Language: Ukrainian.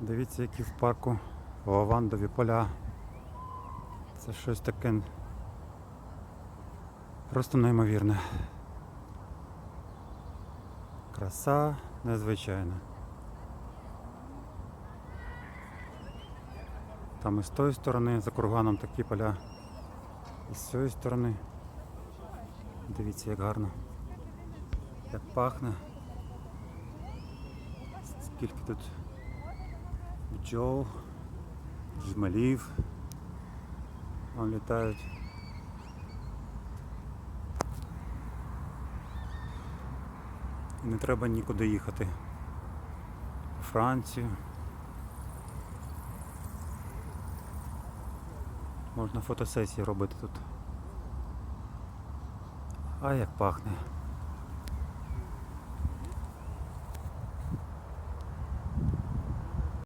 Дивіться, які в парку лавандові поля. Це щось таке просто неймовірне. Краса незвичайна. Там і з тої сторони за курганом такі поля. І з цієї сторони. Дивіться, як гарно. Як пахне. Скільки тут бджол, жмелів. Вон літають. І не треба нікуди їхати. У Францію. Можна фотосесії робити тут. А як пахне.